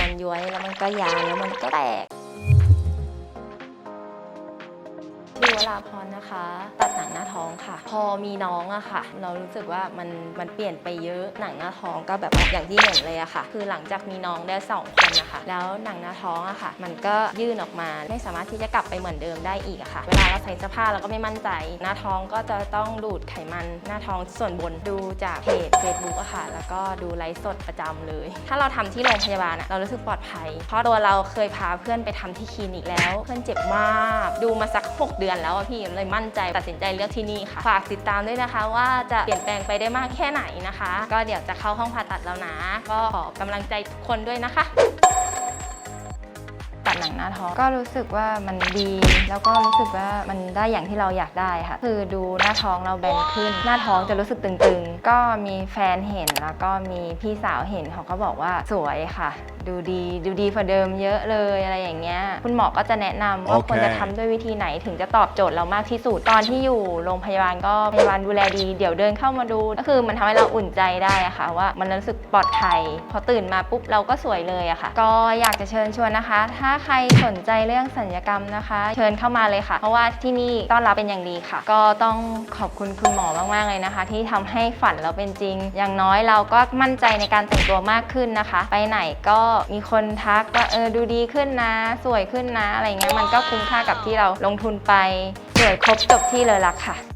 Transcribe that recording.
มันย้วยแล้วมันก็ยาวแล้วมันก็แตก วราพรนะคะ ตัดหนังหน้าท้องค่ะ พอมีน้องอะค่ะ เรารู้สึกว่ามันมันเปลี่ยนไปเยอะหนังหน้าท้องก็แบบอย่างที่เห็นเลยอะค่ะ คือหลังจากมีน้องได้สองคนนะคะแล้วหนังหน้าท้องอะค่ะ มันก็ยื่นออกมาไม่สามารถที่จะกลับไปเหมือนเดิมได้อีกอะค่ะ เวลาเราใส่เสื้อผ้าเราก็ไม่มั่นใจ หน้าท้องก็จะต้องดูดไขมันหน้าท้องส่วนบนดูจากเพจ Facebook อะค่ะ แล้วก็ดูไลฟ์สดประจำเลย ถ้าเราทำที่โรงพยาบาลอะเรารู้สึกปลอดภัย เพราะตัวเราเคยพาเพื่อนไปทำที่คลินิกแล้ว เพื่อนเจ็บมาก ดูมาสัก 6 เดือนแล้วอะพี่เลยมั่นใจตัดสินใจเลือกที่นี่ค่ะ ฝากติดตามด้วยนะคะว่าจะเปลี่ยนแปลงไปได้มากแค่ไหนนะคะ ก็เดี๋ยวจะเข้าห้องผ่าตัดแล้วนะ ก็ขอกำลังใจทุกคนด้วยนะคะ หนังหน้าท้องก็รู้สึกว่ามันดี แล้วก็รู้สึกว่ามันได้อย่างที่เราอยากได้ค่ะ คือดูหน้าท้องเราแบนขึ้น หน้าท้องจะรู้สึกตึงๆ ก็มีแฟนเห็นแล้วก็มีพี่สาวเห็นเขาก็บอกว่าสวยค่ะ ดูดีดูดีกว่าเดิมเยอะเลยอะไรอย่างเงี้ยคุณหมอก็จะแนะนำว่าโอเค ควรจะทำด้วยวิธีไหนถึงจะตอบโจทย์เรามากที่สุดตอนที่อยู่โรงพยาบาลก็พยาบาลดูแลดีเดี๋ยวเดินเข้ามาดู ก็คือมันทำให้เราอุ่นใจได้อะค่ะ ว่ามันรู้สึกปลอดภัยพอตื่นมาปุ๊บเราก็สวยเลยอะค่ะ ก็อยากจะเชิญชวนนะคะ ถ้าใครสนใจเรื่องสัญญกรรมนะคะ เชิญเข้ามาเลยค่ะ เพราะว่าที่นี่ต้อนรับเป็นอย่างดีค่ะ ก็ต้องขอบคุณคุณหมอมากๆเลยนะคะ ที่ทำให้ฝันเราเป็นจริง อย่างน้อยเราก็มั่นใจในการแต่งตัวมากขึ้นนะคะ ไปไหนก็มีคนทักว่าเออดูดีขึ้นนะ สวยขึ้นนะ อะไรเงี้ยมันก็คุ้มค่ากับที่เราลงทุนไปสวยครบจบที่เลยล่ะค่ะ